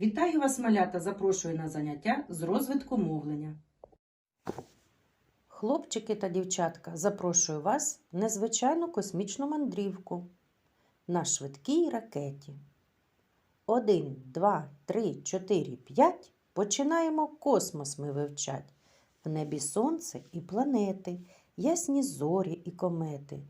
Вітаю вас, малята! Запрошую на заняття з розвитку мовлення. Хлопчики та дівчатка, запрошую вас в незвичайну космічну мандрівку на швидкій ракеті. Один, два, три, чотири, п'ять. Починаємо космос ми вивчать. В небі сонце і планети, ясні зорі і комети.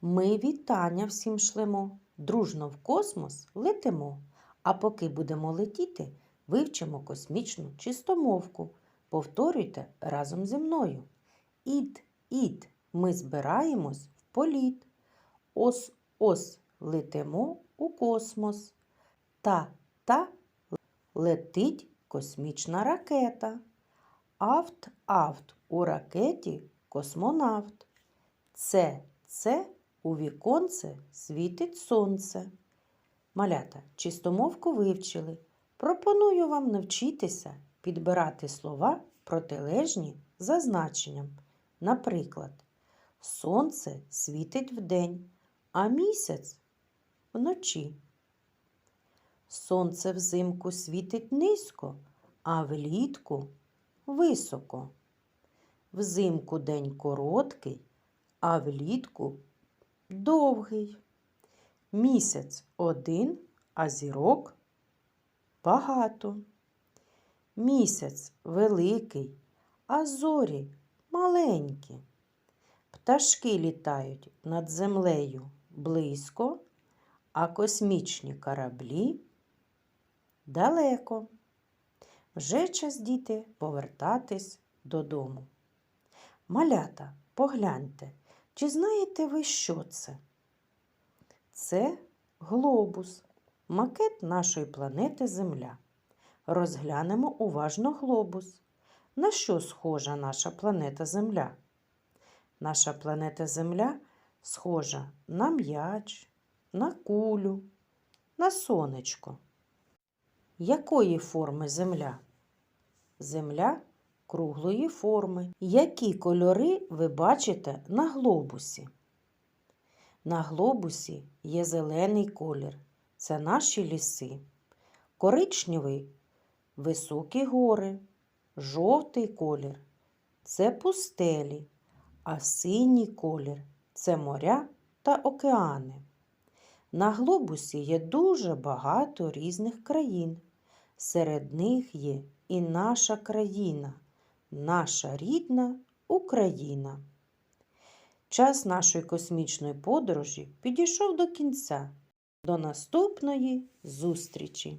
Ми вітання всім шлемо, дружно в космос летимо. А поки будемо летіти, вивчимо космічну чистомовку. Повторюйте разом зі мною. Ід, ід, ми збираємось в політ. Ос, ос, летимо у космос. Та, та, летить космічна ракета. Авт, авт, у ракеті космонавт. Це, це, у віконце світить сонце. Малята, чистомовку вивчили. Пропоную вам навчитися підбирати слова протилежні за значенням. Наприклад, сонце світить вдень, а місяць вночі. Сонце взимку світить низько, а влітку високо. Взимку день короткий, а влітку довгий. Місяць один, а зірок багато. Місяць великий, а зорі маленькі. Пташки літають над землею близько, а космічні кораблі далеко. Вже час діти повертатись додому. Малята, погляньте, чи знаєте ви, що це? Це глобус, макет нашої планети Земля. Розглянемо уважно глобус. На що схожа наша планета Земля? Наша планета Земля схожа на м'яч, на кулю, на сонечко. Якої форми Земля? Земля круглої форми. Які кольори ви бачите на глобусі? На глобусі є зелений колір. Це наші ліси. Коричневий високі гори, жовтий колір це пустелі, а синій колір це моря та океани. На глобусі є дуже багато різних країн. Серед них є і наша країна, наша рідна Україна. Час нашої космічної подорожі підійшов до кінця. До наступної зустрічі!